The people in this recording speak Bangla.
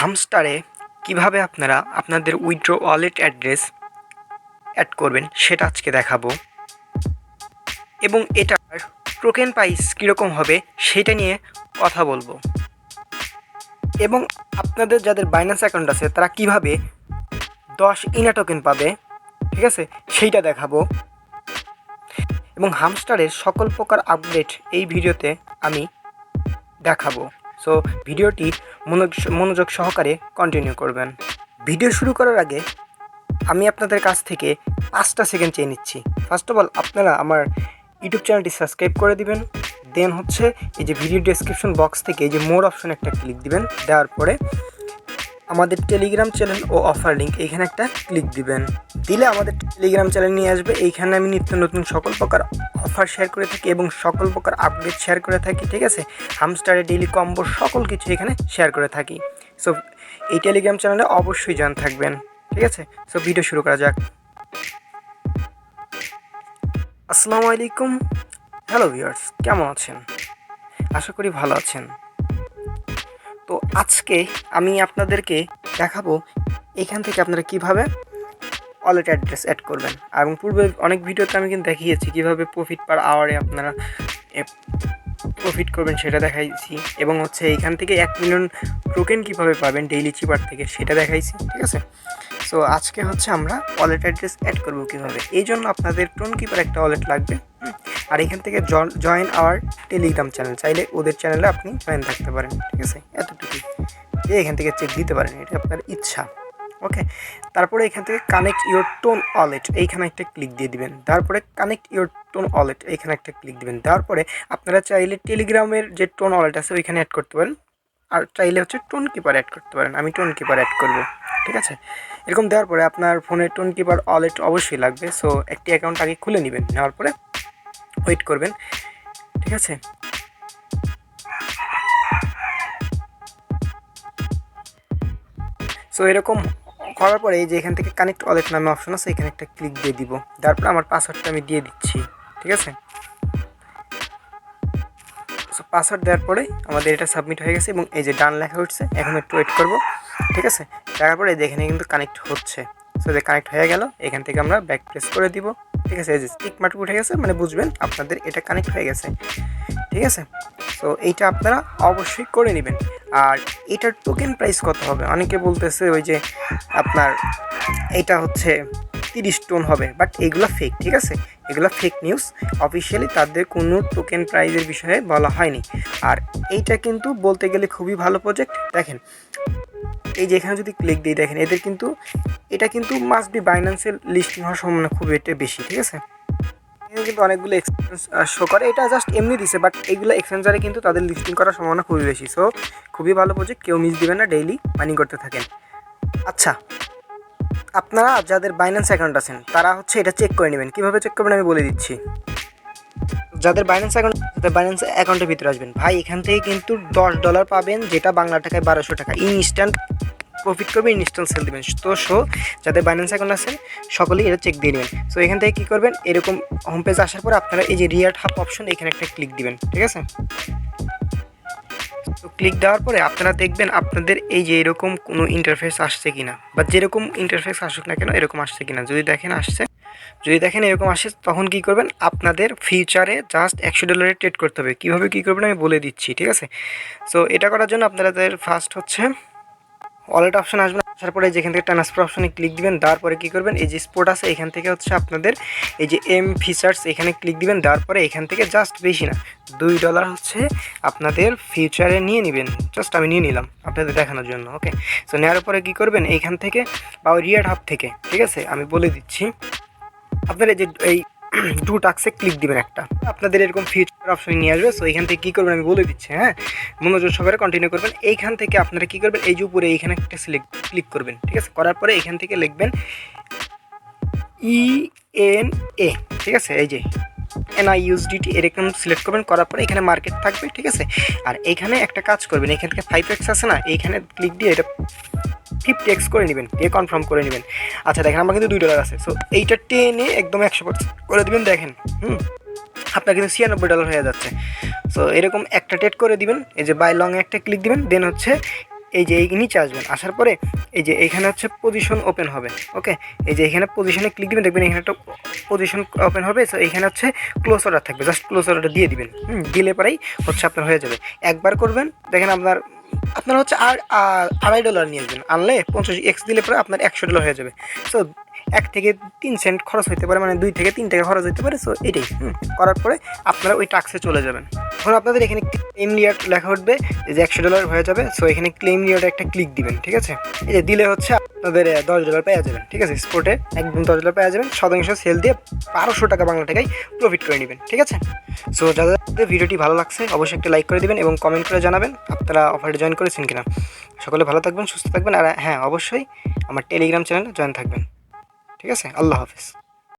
হামস্টারে কীভাবে আপনারা আপনাদের উইথড্র ওয়ালেট অ্যাড্রেস অ্যাড করবেন সেটা আজকে দেখাবো। এবং এটার টোকেন প্রাইস কীরকম হবে সেটা নিয়ে কথা বলব। এবং আপনাদের যাদের বাইন্যান্স অ্যাকাউন্ট আছে, তারা কীভাবে দশ ইনা টোকেন পাবে, ঠিক আছে? সেইটা দেখাবো। এবং হামস্টারের সকল প্রকার আপডেট এই ভিডিওতে আমি দেখাবো। সো ভিডিওটি মনোযোগ সহকারে কন্টিনিউ করবেন। ভিডিও শুরু করার আগে আমি আপনাদের কাছ থেকে পাঁচটা সেকেন্ড চেয়ে নিচ্ছি। ফার্স্ট অফ অল আপনারা আমার ইউটিউব চ্যানেলটি সাবস্ক্রাইব করে দিবেন। দেন হচ্ছে এই যে ভিডিও ডেসক্রিপশন বক্স থেকে এই যে মোর অপশন একটা ক্লিক দিবেন। দেওয়ার পরে আমাদের টেলিগ্রাম চ্যানেল ও অফার লিঙ্ক এইখানে একটা ক্লিক দিবেন। দিলে আমাদের টেলিগ্রাম চ্যানেল নিয়ে আসবে। এইখানে আমি নিত্য নতুন সকল প্রকার অফার শেয়ার করে থাকি এবং সকল প্রকার আপডেট শেয়ার করে থাকি, ঠিক আছে? হামস্টারে ডেইলি কম্বো সকল কিছু এখানে শেয়ার করে থাকি। সো এই টেলিগ্রাম চ্যানেলে অবশ্যই জয়েন থাকবেন, ঠিক আছে? সো ভিডিও শুরু করা যাক। আসসালামু আলাইকুম। হ্যালো ভিউয়ার্স কেমন আছেন? আশা করি ভালো আছেন। তো আজকে আমি আপনাদেরকে দেখাবো এখান থেকে আপনারা কীভাবে ওয়ালেট অ্যাড্রেস অ্যাড করবেন। এবং পূর্বে অনেক ভিডিওতে আমি কিন্তু দেখিয়েছি কীভাবে প্রফিট পার আওয়ারে আপনারা প্রফিট করবেন সেটা দেখাইছি। এবং হচ্ছে এইখান থেকে এক মিলিয়ন টোকেন কীভাবে পাবেন ডেইলি চিপার থেকে সেটা দেখাইছি, ঠিক আছে? সো আজকে হচ্ছে আমরা ওয়ালেট অ্যাড্রেস অ্যাড করব কীভাবে? এই জন্য আপনাদের টোন কিপার একটা ওয়ালেট লাগবে আর এখান থেকে জয়েন আওয়ার টেলিগ্রাম চ্যানেল চাইলে ওদের চ্যানেলে আপনি জয়েন থাকতে পারেন, ঠিক আছে? এতটুকুই। দিয়ে এখান থেকে চেক দিতে পারেন, এটা আপনার ইচ্ছা। ওকে তারপরে এখান থেকে কানেক্ট ইউর টোন ওয়ালেট এইখানে একটা ক্লিক দিয়ে দিবেন। তারপরে কানেক্ট ইউর টোন ওয়ালেট এইখানে একটা ক্লিক দিবেন। তারপরে আপনারা চাইলে টেলিগ্রামের যে টোন ওয়ালেট আছে, ওইখানে অ্যাড করতে পারেন। আর চাইলে হচ্ছে টোন কিপার অ্যাড করতে পারেন। আমি টোন কিপার অ্যাড করব, ঠিক আছে? এরকম দেওয়ার পরে আপনার ফোনে টোন কিপার ওয়ালেট অবশ্যই লাগবে। সো একটি অ্যাকাউন্ট আগে খুলে নেবেন, নেওয়ার পরে ওয়েট করবেন, ঠিক আছে? সো এরকম করার পরে এই যে এখান থেকে কানেক্ট ওয়ালেট নামে অপশন আছে, এখানে একটা ক্লিক দিয়ে দিব। তারপর আমার পাসওয়ার্ডটা আমি দিয়ে দিচ্ছি, ঠিক আছে? সো পাসওয়ার্ড দেওয়ার পরে আমাদের এটা সাবমিট হয়ে গেছে এবং এই যে ডান লেখা উঠছে, এখন একটু ওয়েট করব, ঠিক আছে? দেখার পরে এখানে কিন্তু কানেক্ট হচ্ছে। সো যে কানেক্ট হয়ে গেল, এখান থেকে আমরা ব্যাক প্রেস করে দিব, ঠিক আছে? এই যে স্টিক মার্ক উঠে গেছে মানে বুঝবেন আপনাদের এটা কানেক্ট হয়ে গেছে, ঠিক আছে? সো এইটা আপনারা অবশ্যই করে নেবেন। আর এটার টোকেন প্রাইস কত হবে? অনেকে বলতেছে ওই যে আপনার এটা হচ্ছে তিরিশ টোন হবে বাট এগুলো ফেক ঠিক আছে? এগুলো ফেক নিউজ অফিসিয়ালি তাদের কোনো টোকেন প্রাইজের বিষয়ে বলা হয়নি। আর এইটা কিন্তু বলতে গেলে খুবই ভালো প্রজেক্ট দেখেন, এই যে এখানে যদি ক্লিক দিই, দেখেন, এদের কিন্তু, এটা কিন্তু মাস্ট বি বাইন্যান্সের লিস্টিং হওয়ার সম্ভাবনা খুব এটা বেশি, ঠিক আছে? কিন্তু অনেকগুলো এক্সপেন্স শো করে। এটা জাস্ট এমনি দিছে বাট এইগুলো এক্সচেঞ্জারে কিন্তু তাদের লিস্টিং করার সম্ভাবনা খুবই বেশি। সো খুবই ভালো প্রজেক্ট কেউ মিস দিবেন না ডেইলি মাইনিং করতে থাকেন। আচ্ছা আপনারা যাদের বাইন্যান্স অ্যাকাউন্ট আছেন, তারা হচ্ছে এটা চেক করে নেবেন। কীভাবে চেক করবেন আমি বলে দিচ্ছি। যাদের বাইন্যান্স অ্যাকাউন্ট তাদের বাইন্যান্স অ্যাকাউন্টের ভিতরে আসবেন, ভাই, এখান থেকে কিন্তু দশ ডলার পাবেন, যেটা বাংলা টাকায় বারোশো টাকা। ইনস্ট্যান্ট প্রফিট করবেন ইনস্ট্যান্ট সেল দেবেন। তো শো, যাদের বাইন্যান্স অ্যাকাউন্ট আছে, সকলেই এটা চেক দিয়ে নেবেন। সো এখান থেকে কী করবেন? এরকম হোম পেজ আসার পর আপনারা এই যে রিয়ার্ট হাফ অপশন এখানে একটা ক্লিক দিবেন, ঠিক আছে? তো ক্লিক দেওয়ার পরে আপনারা দেখবেন আপনাদের এই যে এরকম কোনো ইন্টারফেস আসছে কিনা, বা যেরকম ইন্টারফেস আসুক না কেন, এরকম আসছে কিনা। যদি দেখেন আসছে, যদি দেখেন এরকম আসে তখন কি করবেন? আপনাদের ফিউচারে জাস্ট একশো ডলারে ট্রেড করতে হবে। কীভাবে কী করবেন আমি বলে দিচ্ছি, ঠিক আছে? সো এটা করার জন্য আপনাদের ফার্স্ট হচ্ছে ওয়ালেট অপশন আসবে আসার পরে যেখান থেকে ট্রান্সফার অপশনে ক্লিক দিবেন দেওয়ার পরে কী করবেন, এই যে স্পোর্ট আছে, এখান থেকে হচ্ছে আপনাদের এই যে এম ফিচার্স এখানে ক্লিক দিবেন দেওয়ার পরে এখান থেকে জাস্ট বেশি না, দুই ডলার হচ্ছে আপনাদের ফিউচারে নিয়ে নেবেন। জাস্ট আমি নিয়ে নিলাম আপনাদের দেখানোর জন্য ওকে সো নেওয়ার পরে কী করবেন, এইখান থেকে বা রিয়ার হাব থেকে, ঠিক আছে? আমি বলে দিচ্ছি আপনার এই যে, এই টু টাক্সে ক্লিক দিবেন একটা। আপনাদের এরকম ফিউচার অপশন নিয়ে আসবে সো এখান থেকে কী করবেন আমি বলে দিচ্ছি হ্যাঁ? মনোযোগ সহকারে কন্টিনিউ করবেন। এইখান থেকে আপনারা কী করবেন, এই যে উপরে এইখানে একটা সিলেক্ট ক্লিক করবেন, ঠিক আছে? করার পরে এখান থেকে লিখবেন ই এন এ ঠিক আছে? এই যে এনআইইউএসডিটি এরকম সিলেক্ট করবেন, করার পরে এখানে মার্কেট থাকবে, ঠিক আছে? আর এইখানে একটা কাজ করবেন, এখান থেকে ফাইভ এক্স আছে না, এইখানে ক্লিক দিয়ে এটা ফিফটি টেক্স করে নেবেন দিয়ে কনফার্ম করে নেবেন। আচ্ছা দেখেন আমার কিন্তু দুই ডলার আছে। সো এইটা টেনে একদম একশো পার্সেন্ট করে দেবেন দেখেন হুম? আপনার কিন্তু ছিয়ানব্বই ডলার হয়ে যাচ্ছে। সো এরকম একটা টেট করে দিবেন এই যে বাই লং একটা ক্লিক দিবেন দেন হচ্ছে এই যে এই নিচে আসবেন। আসার পরে এই যে এইখানে হচ্ছে পজিশন ওপেন হবে ওকে এই যে এখানে পজিশনে ক্লিক দিবেন দেখবেন এখানে একটা পজিশন ওপেন হবে। সো এইখানে হচ্ছে ক্লোজ অর্ডার থাকবে জাস্ট ক্লোজ অর্ডারটা দিয়ে দিবেন হুম, দিলে পরেই হচ্ছে আপনার হয়ে যাবে। একবার করবেন দেখেন আপনার আপনার হচ্ছে আর আড়াই ডলার নিয়ে আসবেন আনলে পঞ্চাশ এক্স দিলে পরে আপনার একশো ডলার হয়ে যাবে। সো এক থেকে তিন সেন্ট খরচ হইতে পারে মানে দুই থেকে তিন টাকা খরচ হইতে পারে সো এটাই করার পরে আপনারা ওই টাক্সে চলে যাবেন। এখন আপনাদের এখানে ক্লেম লিয়ার লেখা উঠবে যে একশো ডলার হয়ে যাবে সো এখানে ক্লেম লিয়ারে একটা ক্লিক দিবেন, ঠিক আছে? এই যে দিলে হচ্ছে আপনাদের দশ ডলার পেয়ে যাবেন, ঠিক আছে? স্পোর্টে একদম দশ ডলার পেয়ে যাবেন, শতাংশ সেল দিয়ে বারোশো টাকা বাংলা টাকায় প্রফিট করে নেবেন, ঠিক আছে? সো যাদের ভিডিওটি ভালো লাগছে, অবশ্যই একটা লাইক করে দিবেন এবং কমেন্ট করে জানাবেন, আপনারা অফারে জয়েন করেছেন কিনা। সকলে ভালো থাকবেন, সুস্থ থাকবেন, আর হ্যাঁ অবশ্যই আমার টেলিগ্রাম চ্যানেলে জয়েন থাকবেন, ঠিক আছে? আল্লাহ হাফিজ।